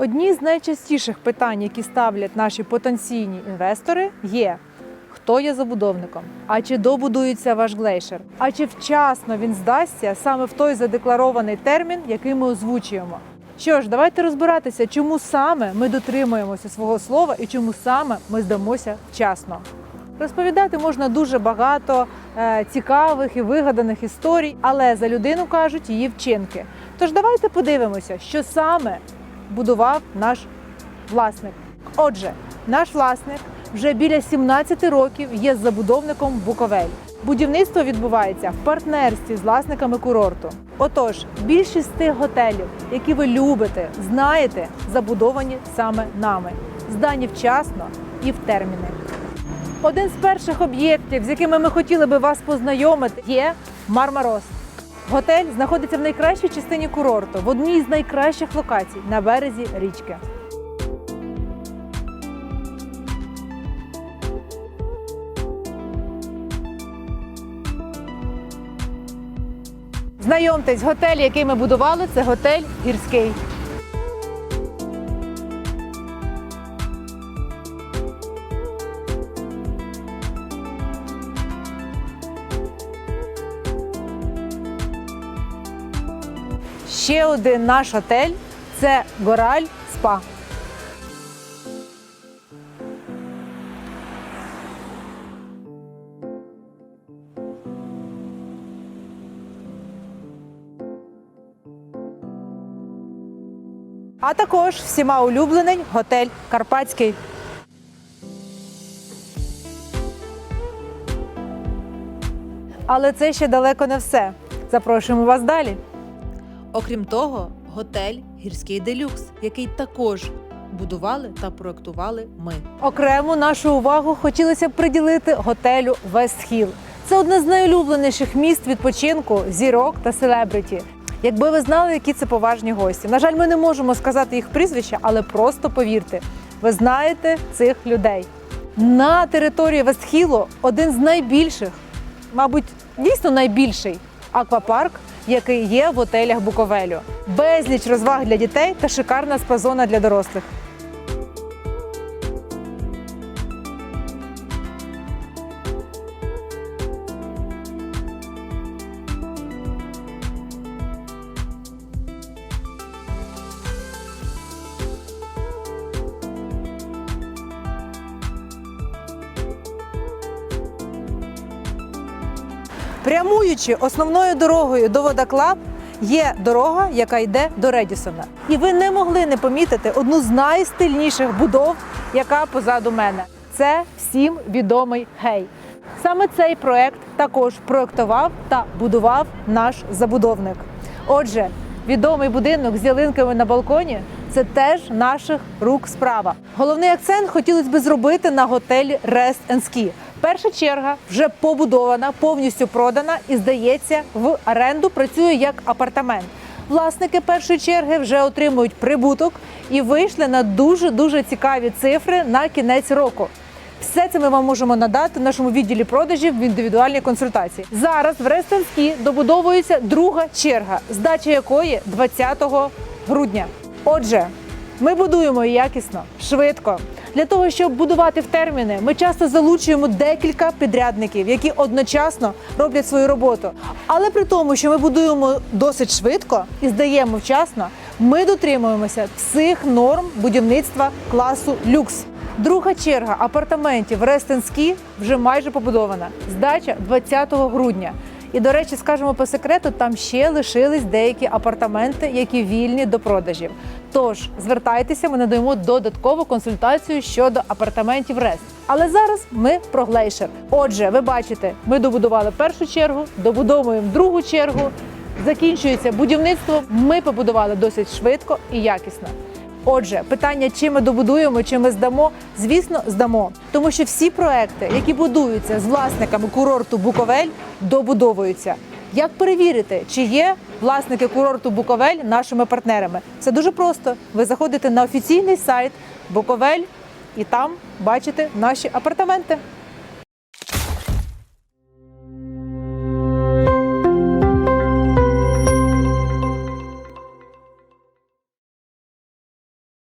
Одні з найчастіших питань, які ставлять наші потенційні інвестори, є. Хто є забудовником? А чи добудується ваш глейшер? А чи вчасно він здасться саме в той задекларований термін, який ми озвучуємо? Що ж, давайте розбиратися, чому саме ми дотримуємося свого слова і чому саме ми здамося вчасно. Розповідати можна дуже багато е, цікавих і вигаданих історій, але за людину кажуть її вчинки. Тож давайте подивимося, що саме будував наш власник. Отже, наш власник вже біля 17 років є забудовником Буковель. Будівництво відбувається в партнерстві з власниками курорту. Отож, більшість тих готелів, які ви любите, знаєте, забудовані саме нами, здані вчасно і в терміни. Один з перших об'єктів, з якими ми хотіли би вас познайомити, є Мармарос. Готель знаходиться в найкращій частині курорту, в одній з найкращих локацій на березі річки. Знайомтесь, готель, який ми будували, це готель гірський. Ще один наш отель це Гораль Спа. А також всіма улюблений готель Карпатський. Але це ще далеко не все. Запрошуємо вас далі. Окрім того, готель Гірський делюкс, який також будували та проектували ми. Окрему нашу увагу хотілося б приділити готелю Вестхіл. Це одне з найулюбленіших місць відпочинку зірок та селебриті. Якби ви знали, які це поважні гості. На жаль, ми не можемо сказати їх прізвища, але просто повірте, ви знаєте цих людей. На території Вестхілу один з найбільших, мабуть, дійсно найбільший аквапарк, який є в отелях Буковелю. Безліч розваг для дітей та шикарна спа-зона для дорослих. Прямуючи основною дорогою до Водоклаб, є дорога, яка йде до Редісона. І ви не могли не помітити одну з найстильніших будов, яка позаду мене. Це всім відомий гей. Саме цей проект також проектував та будував наш забудовник. Отже, відомий будинок з ялинками на балконі це теж наших рук справа. Головний акцент хотілося б зробити на готелі Rest Ski. Перша черга вже побудована, повністю продана і здається, в оренду працює як апартамент. Власники першої черги вже отримують прибуток і вийшли на дуже дуже цікаві цифри на кінець року. Все це ми вам можемо надати в нашому відділі продажів в індивідуальній консультації. Зараз в Рестенській добудовується друга черга, здача якої 20 грудня. Отже, ми будуємо якісно, швидко. Для того, щоб будувати в терміни, ми часто залучуємо декілька підрядників, які одночасно роблять свою роботу. Але при тому, що ми будуємо досить швидко і здаємо вчасно, ми дотримуємося всіх норм будівництва класу люкс. Друга черга апартаментів Рестенські вже майже побудована. Здача 20 грудня. І, до речі, скажемо по секрету, там ще лишились деякі апартаменти, які вільні до продажів. Тож звертайтеся, ми надаємо додаткову консультацію щодо апартаментів Рест. Але зараз ми про глейшер. Отже, ви бачите, ми добудували першу чергу, добудовуємо другу чергу. Закінчується будівництво. Ми побудували досить швидко і якісно. Отже, питання, чи ми добудуємо, чи ми здамо, звісно, здамо. Тому що всі проекти, які будуються з власниками курорту Буковель, добудовуються. Як перевірити, чи є власники курорту Буковель нашими партнерами? Це дуже просто. Ви заходите на офіційний сайт Буковель і там бачите наші апартаменти.